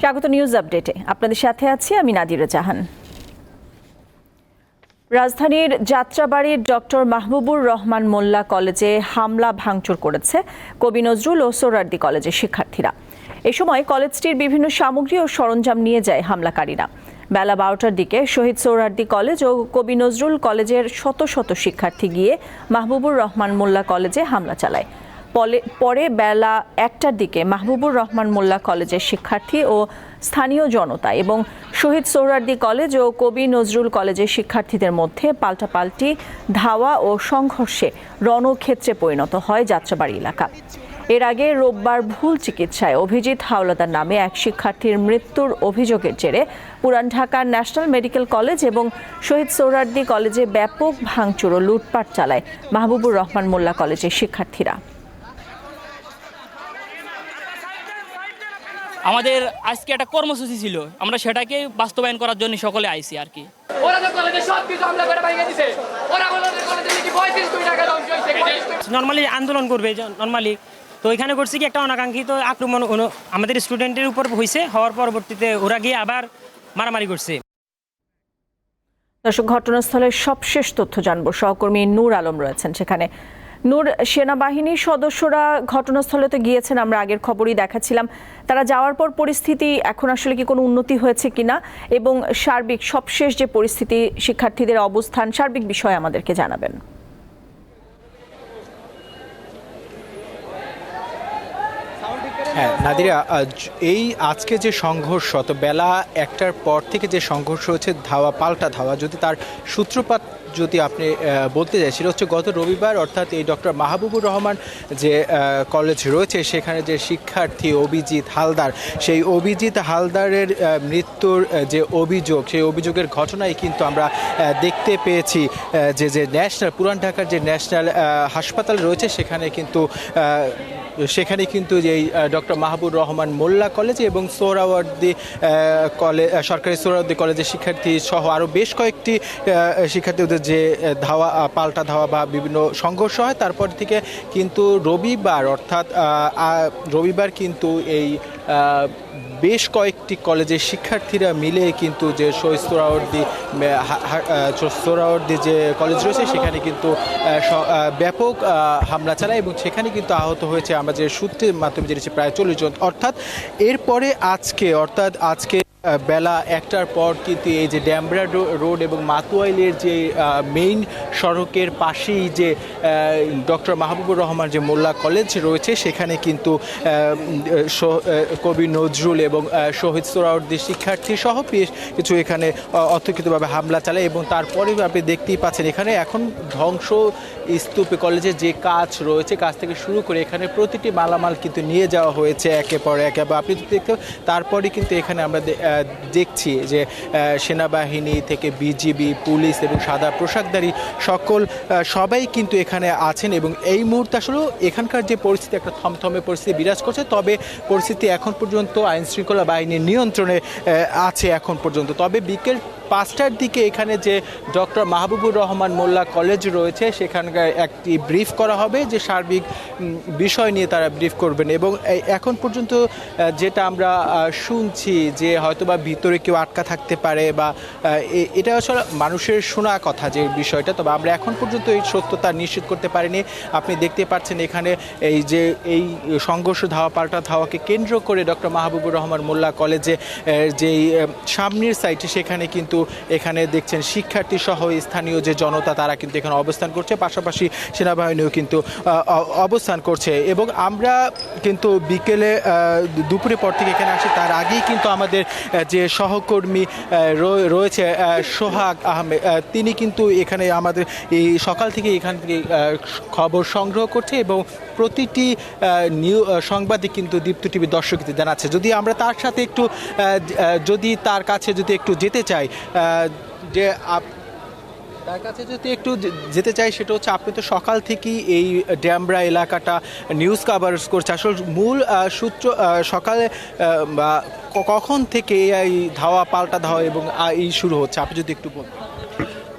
স্বাগত নিউজ আপডেটে। আপনাদের সাথে আছি আমি নাদিরা জাহান। রাজধানীর যাত্রাবাড়ির ডক্টর মাহবুবুর রহমান মোল্লা কলেজে হামলা ভাঙচুর করেছে কবি নজরুল ও সোরারদি কলেজের শিক্ষার্থীরা। এ সময় কলেজটির বিভিন্ন সামগ্রী ও সরঞ্জাম নিয়ে যায় হামলাকারীরা। বেলা বারোটার দিকে শহীদ সোহরার্দি কলেজ ও কবি নজরুল কলেজের শত শত শিক্ষার্থী গিয়ে মাহবুবুর রহমান মোল্লা কলেজে হামলা চালায়। পরে বেলা একটার দিকে মাহবুবুর রহমান মোল্লা কলেজের শিক্ষার্থী ও স্থানীয় জনতা এবং শহীদ সোহরার্দি কলেজ ও কবি নজরুল কলেজের শিক্ষার্থীদের মধ্যে পাল্টাপাল্টি ধাওয়া ও সংঘর্ষে রণক্ষেত্রে পরিণত হয় যাত্রাবাড়ি এলাকা। এর আগে রোববার ভুল চিকিৎসায় অভিজিৎ হাওলাদার নামে এক শিক্ষার্থীর মৃত্যুর অভিযোগের জেরে পুরান ঢাকার ন্যাশনাল মেডিকেল কলেজ এবং শহীদ সোহরার্দি কলেজে ব্যাপক ভাঙচুর ও লুটপাট চালায় মাহবুবুর রহমান মোল্লা কলেজের শিক্ষার্থীরা। আমাদের আজকে একটা কর্মসূচি ছিল। আমরা সেটাকে বাস্তবায়ন করার জন্য সকলে আইছি আর কি। নর্মালি আন্দোলন করবে নর্মালি তো এখানে করছে কি একটা অনাকাঙ্ক্ষিত আক্রমণ অনু- আমাদের স্টুডেন্টের উপর হয়েছে হওয়ার পরবর্তীতে ওরা গিয়ে আবার মারামারি করছে। দর্শক ঘটনাস্থলের সবশেষ তথ্য জানব। সহকর্মী নূর আলম রয়েছেন সেখানে। নূর, সেনাবাহিনীর সদস্যরা ঘটনাস্থলে তো গিয়েছেন, আমরা আগের খবরই দেখাচ্ছিলাম। তারা যাওয়ার পর পরিস্থিতি এখন আসলে কি কোনো উন্নতি হয়েছে কিনা এবং সার্বিক সবশেষ যে পরিস্থিতি, শিক্ষার্থীদের অবস্থান, সার্বিক বিষয়ে আমাদেরকে জানাবেন। হ্যাঁ নাদিরা এই আজকে যে সংঘর্ষ তো বেলা একটার পর থেকে যে সংঘর্ষ হচ্ছে ধাওয়া, পাল্টা ধাওয়া, যদি তার সূত্রপাত যদি আপনি বলতে চাই, সেটা হচ্ছে গত রবিবার, অর্থাৎ এই ডক্টর মাহবুবুর রহমান যে কলেজ রয়েছে, সেখানে যে শিক্ষার্থী অভিজিৎ হালদার, সেই অভিজিৎ হালদারের মৃত্যুর যে অভিযোগ, সেই অভিযোগের ঘটনায় কিন্তু আমরা দেখতে পেয়েছি যে যে ন্যাশনাল, পুরান ঢাকার যে ন্যাশনাল হাসপাতাল রয়েছে, সেখানে কিন্তু সেখানে কিন্তু এই ডক্টর মাহবুব রহমান মোল্লা কলেজ এবং সোহরাওয়ার্দী কলেজ সরকারি সোহরাওয়ার্দী কলেজের শিক্ষার্থী সহ আরও বেশ কয়েকটি শিক্ষার্থী যে ধাওয়া পাল্টা ধাওয়া বা বিভিন্ন সংঘর্ষ হয়, তারপর থেকে কিন্তু রবিবার, অর্থাৎ রবিবার কিন্তু এই বেশ কয়েকটি কলেজের শিক্ষার্থীরা মিলে কিন্তু যে শহীদ সোহরাওয়ার্দী যে কলেজ রয়েছে, সেখানে কিন্তু ব্যাপক হামলা চালায় এবং সেখানে কিন্তু আহত হয়েছে আমরা যে সূত্রের মাধ্যমে জেনেছি প্রায় চল্লিশ জন। অর্থাৎ এরপরে আজকে, অর্থাৎ আজকে বেলা একটার পর কিন্তু এই যে ড্যামরা রোড এবং মাতুয়াইলের যে মেইন সড়কের পাশেই যে ডক্টর মাহবুবুর রহমান যে মোল্লা কলেজ রয়েছে, সেখানে কিন্তু কবি নজরুল এবং শহীদ সোরাউদ্দি শিক্ষার্থী সহ বেশ কিছু এখানে অতর্কিতভাবে হামলা চালায় এবং তারপরে আপনি দেখতেই পাচ্ছেন এখানে এখন ধ্বংস স্তূপে কলেজে যে কাজ রয়েছে, কাজ থেকে শুরু করে এখানে প্রতিটি মালামাল কিন্তু নিয়ে যাওয়া হয়েছে একে পর এক। এবং আপনি দেখতে তারপরে কিন্তু এখানে আমরা দেখছি যে সেনাবাহিনী থেকে বিজিবি, পুলিশ এবং সাদা পোশাকধারী সকল সবাই কিন্তু এখানে আছেন এবং এই মুহূর্তে আসলেও এখানকার যে পরিস্থিতি, একটা থমথমে পরিস্থিতি বিরাজ করছে। তবে পরিস্থিতি এখন পর্যন্ত আইনশৃঙ্খলা বাহিনীর নিয়ন্ত্রণে আছে এখন পর্যন্ত। তবে বিকেল পাঁচটার দিকে এখানে যে ডক্টর মাহবুবুর রহমান মোল্লা কলেজ রয়েছে, সেখানকার একটি ব্রিফ করা হবে যে সার্বিক বিষয় নিয়ে তারা ব্রিফ করবেন। এবং এখন পর্যন্ত যেটা আমরা শুনছি যে হয়তোবা ভিতরে কেউ আটকা থাকতে পারে বা এটা আসলে মানুষের শোনা কথা যে বিষয়টা। তবে আমরা এখন পর্যন্ত এই সত্যতা নিশ্চিত করতে পারিনি। আপনি দেখতে পাচ্ছেন এখানে এই যে, এই সংঘর্ষ ধাওয়া, পাল্টা ধাওয়াকে কেন্দ্র করে ডক্টর মাহবুবুর রহমান মোল্লা কলেজে যেই সামনের সাইটে সেখানে কিন্তু এখানে দেখছেন শিক্ষার্থী সহ স্থানীয় যে জনতা তারা কিন্তু এখানে অবস্থান করছে। পাশাপাশি সেনাবাহিনীও কিন্তু অবস্থান করছে। এবং আমরা কিন্তু বিকেলে দুপুরে পর থেকে এখানে আসি। তার আগেই কিন্তু আমাদের যে সহকর্মী রয়ে- রয়েছে সোহাগ আহমেদ তিনি কিন্তু এখানে আমাদের এই সকাল থেকে এখান থেকে খবর সংগ্রহ করছে এবং প্রতিটি নিউ আহ, সংবাদই কিন্তু দীপ্ত টিভি দর্শকদের জানাচ্ছে। যদি আমরা তার সাথে একটু যদি তার কাছে যদি একটু যেতে চাই যে আপ- তার কাছে যদি একটু যেতে চাই, সেটা হচ্ছে আপনি তো সকাল থেকেই এই ড্যামরা এলাকাটা নিউজ কাভার করছে। আসলে মূল সূত্র সকালে বা কখন থেকে এই ধাওয়া, পাল্টা ধাওয়া এবং এই শুরু হচ্ছে? আপনি যদি একটু বলতেন।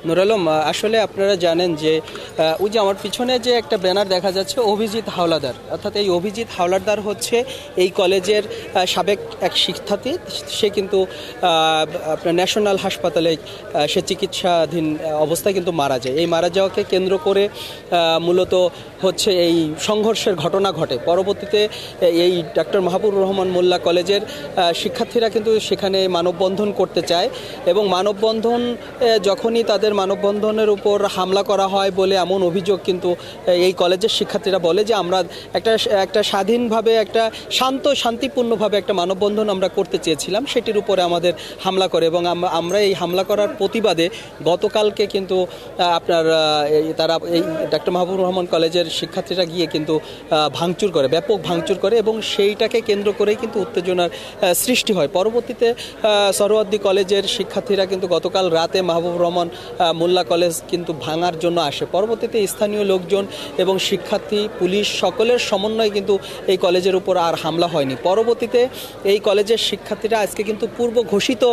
নুর আলম আহ, আসলে আপনারা জানেন যে ওই যে আমার পিছনে যে একটা ব্যানার দেখা যাচ্ছে অভিজিৎ হাওলাদার। অর্থাৎ এই অভিজিৎ হাওলাদার হচ্ছে এই কলেজের সাবেক এক শিক্ষার্থী। সে কিন্তু আপনার ন্যাশনাল হাসপাতালে সে চিকিৎসাধীন অবস্থায় কিন্তু মারা যায়। এই মারা যাওয়াকে কেন্দ্র করে মূলত হচ্ছে এই সংঘর্ষের ঘটনা ঘটে। পরবর্তীতে এই ডাক্তার মাহবুব রহমান মোল্লা কলেজের শিক্ষার্থীরা কিন্তু সেখানে মানববন্ধন করতে চায় এবং মানববন্ধন যখনই তাদের মানববন্ধনের উপর হামলা করা হয় বলে এমন অভিযোগ কিন্তু এই কলেজের শিক্ষার্থীরা বলে যে আমরা একটা একটা স্বাধীনভাবে একটা শান্ত শান্তিপূর্ণভাবে একটা মানববন্ধন আমরা করতে চেয়েছিলাম সেটির উপরে আমাদের হামলা করে এবং আমরা এই হামলা করার প্রতিবাদে গতকালকে কিন্তু আপনার তারা এই ডাক্তার মাহবুব রহমান কলেজের শিক্ষার্থীরা গিয়ে কিন্তু ভাঙচুর করে ব্যাপক ভাঙচুর করে এবং সেইটাকে কেন্দ্র করেই কিন্তু উত্তেজনার সৃষ্টি হয়। পরবর্তীতে আহ, সরোয়ার্দী কলেজের শিক্ষার্থীরা কিন্তু গতকাল রাতে মাহবুব রহমান মোল্লা কলেজ কিন্তু ভাঙার জন্য আসে। পরবর্তীতে স্থানীয় লোকজন এবং শিক্ষার্থী, পুলিশ সকলের সমন্বয়ে কিন্তু এই কলেজের উপর আর হামলা হয়নি। পরবর্তীতে এই কলেজের শিক্ষার্থীরা আজকে কিন্তু পূর্ব ঘোষিত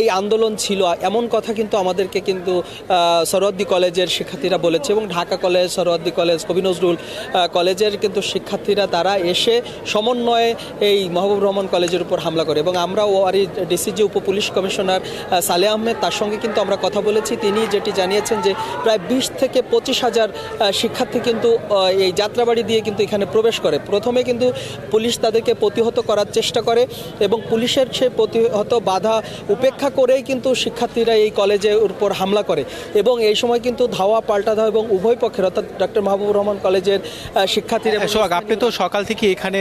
এই আন্দোলন ছিল। এমন কথা কিন্তু আমাদেরকে কিন্তু সরোয়ার্দী কলেজের শিক্ষার্থীরা বলেছে এবং ঢাকা কলেজ, সরোয়ার্দী কলেজ, কবি নজরুল কলেজের কিন্তু শিক্ষার্থীরা তারা এসে সমন্বয়ে এই মাহবুব রহমান কলেজের উপর হামলা করে। এবং আমরা ওয়ারি ডিসিজি উপ পুলিশ কমিশনার সালে আহমেদ তার সঙ্গে কিন্তু আমরা কথা বলেছি। তিনি যেটি জানিয়েছেন যে প্রায় বিশ থেকে পঁচিশ হাজার শিক্ষার্থী কিন্তু এই যাত্রাবাড়ি দিয়ে কিন্তু এখানে প্রবেশ করে। প্রথমে কিন্তু পুলিশ তাদেরকে প্রতিহত করার চেষ্টা করে এবং পুলিশের সে প্রতিহত বাধা উপেক্ষা করেই কিন্তু শিক্ষার্থীরা এই কলেজের উপর হামলা করে এবং এই সময় কিন্তু ধাওয়া পাল্টা ধাওয়া এবং উভয় পক্ষের অর্থাৎ ডক্টর মাহবুবুর রহমান কলেজের শিক্ষার্থীরা সোহাগ আপনি তো সকাল থেকে এখানে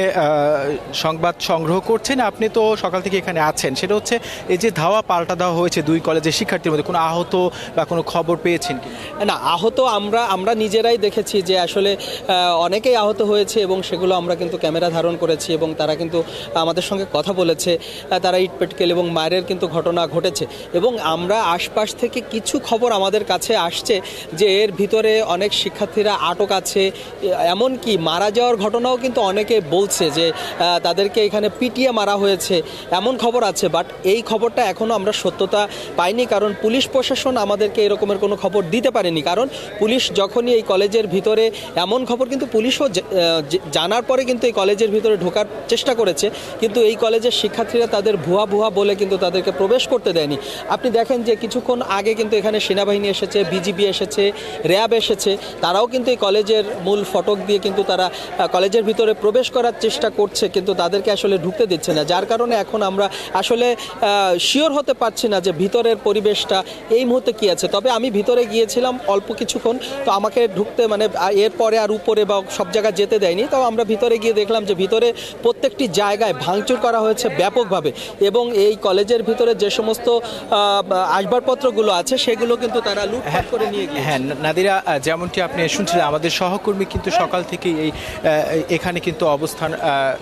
সংবাদ সংগ্রহ করছেন আপনি তো সকাল থেকে এখানে আছেন। সেটা হচ্ছে এই যে ধাওয়া পাল্টা দেওয়া হয়েছে দুই কলেজের শিক্ষার্থীর মধ্যে কোনো আহত বা কোনো খবর পেয়েছেন না, আহত আমরা আমরা নিজেরাই দেখেছি যে আসলে অনেকেই আহত হয়েছে এবং সেগুলো আমরা কিন্তু ক্যামেরা ধারণ করেছি এবং তারা কিন্তু আমাদের সঙ্গে কথা বলেছে। তারা ইটপেটকেল এবং মায়ের কিন্তু ঘটনা ঘটেছে এবং আমরা আশপাশ থেকে কিছু খবর আমাদের কাছে আসছে যে এর ভিতরে অনেক শিক্ষার্থীরা আটক আছে। এমনকি মারা যাওয়ার ঘটনাও কিন্তু অনেকে বলছে যে তাদেরকে এখানে পিটিয়ে মারা হয়েছে। এমন খবর আছে, বাট এই খবরটা এখনও আমরা সত্যতা পাইনি কারণ পুলিশ প্রশাসন আমাদেরকে এরকমের কোনো খবর দিতে পারেনি। কারণ পুলিশ যখনই এই কলেজের ভিতরে এমন খবর কিন্তু পুলিশও জানার পরে কিন্তু এই কলেজের ভিতরে ঢোকার চেষ্টা করেছে। কিন্তু এই কলেজের শিক্ষার্থীরা তাদের ভুয়া ভুয়া বলে কিন্তু তাদেরকে প্রবেশ করতে দেয়নি। আপনি দেখেন যে কিছুক্ষণ আগে কিন্তু এখানে সেনাবাহিনী এসেছে বিজিবি এসেছে, র্যাব এসেছে। তারাও কিন্তু এই কলেজের মূল ফটক দিয়ে কিন্তু তারা কলেজের ভিতরে প্রবেশ করার চেষ্টা করছে, কিন্তু তাদেরকে আসলে ঢুকতে দিচ্ছে না। যার কারণে এখন আমরা আসলে শিওর হতে পারছি না যে ভিতরের পরিবেশটা এই মুহূর্তে কি আছে। তবে আমি ভিতরে গিয়েছিলাম অল্প কিছুক্ষণ তো আমাকে ঢুকতে মানে এরপরে আর উপরে বা সব জায়গায় যেতে দেয়নি। তো আমরা ভিতরে গিয়ে দেখলাম যে ভিতরে প্রত্যেকটি জায়গায় ভাঙচুর করা হয়েছে ব্যাপকভাবে এবং এই কলেজের ভিতরে যে সমস্ত আসবাবপত্রগুলো আছে সেগুলো কিন্তু তারা লুটপাট করে নিয়ে গিয়েছে। হ্যাঁ নাদিরা যেমনটি আপনি শুনছিলেন আমাদের সহকর্মী কিন্তু সকাল থেকেই এই এখানে কিন্তু অবস্থান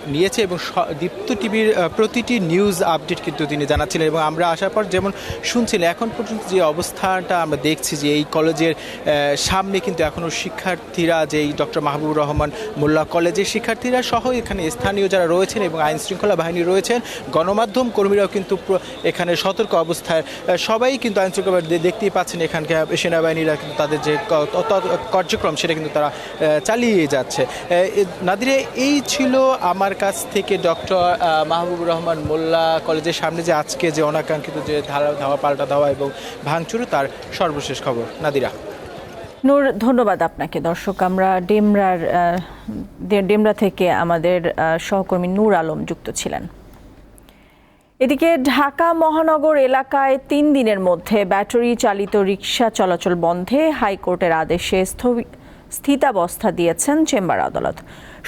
নিয়েছে এবং স- দীপ্ত টিভির প্রতিটি নিউজ আপডেট কিন্তু তিনি জানাচ্ছিলেন এবং আমরা আসার পর যেমন শুনছিলেন এখন পর্যন্ত যে অবস্থাটা আমরা দেখছি যে এই কলেজের সামনে কিন্তু এখনও শিক্ষার্থীরা যেই ডক্টর মাহবুবুর রহমান মোল্লা কলেজের শিক্ষার্থীরা সহ এখানে স্থানীয় যারা রয়েছেন এবং আইন শৃঙ্খলা বাহিনী রয়েছেন, গণমাধ্যম কর্মীরাও কিন্তু এখানে সতর্ক অবস্থায় সবাই কিন্তু আইন শৃঙ্খলা দেখতেই পাচ্ছেন এখানকার সেনাবাহিনীরা কিন্তু তাদের যে কার্যক্রম সেটা কিন্তু তারা চালিয়ে যাচ্ছে। নাদিরে, এই ছিল আমার কাছ থেকে ডক্টর মাহবুবুর রহমান মোল্লা কলেজের সামনে যে আজকে যে অনাকাঙ্ক্ষিত যে ধারা, ধাওয়া পাল্টা ধাওয়া এবং ভাঙচুর, তার সর্বশেষ খবর, নাদিরা। নূর, ধন্যবাদ আপনাকে, দর্শক। আমরা ডেমরার ডেমরা থেকে আমাদের সহকর্মী নূর আলম যুক্ত ছিলেন। এদিকে ঢাকা মহানগর এলাকায় তিন দিনের মধ্যে ব্যাটারি চালিত রিক্সা চলাচল বন্ধে হাইকোর্টের আদেশে স্থিতাবস্থা দিয়েছেন চেম্বার আদালত।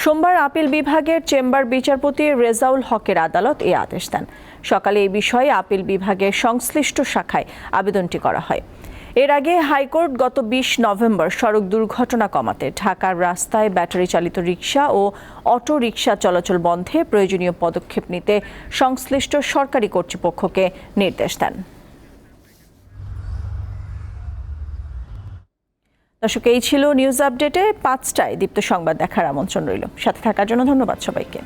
সোমবার আপিল বিভাগের চেম্বার বিচারপতি রেজাউল হকের আদালত এই আদেশ দেন। সকালে এই বিষয়ে আপিল বিভাগের সংশ্লিষ্ট শাখায় আবেদনটি করা হয়। এর আগে হাইকোর্ট গত বিশ নভেম্বর সড়ক দুর্ঘটনা কমাতে ঢাকার রাস্তায় ব্যাটারি চালিত রিক্সা ও অটো রিক্সা চলাচল বন্ধে প্রয়োজনীয় পদক্ষেপ নিতে সংশ্লিষ্ট সরকারি কর্তৃপক্ষকে নির্দেশ দেন। দর্শক, এই ছিল নিউজ আপডেটে। পাঁচটায় দীপ্ত সংবাদ দেখার আমন্ত্রণ রইল। সাথে থাকার জন্য ধন্যবাদ সবাইকে।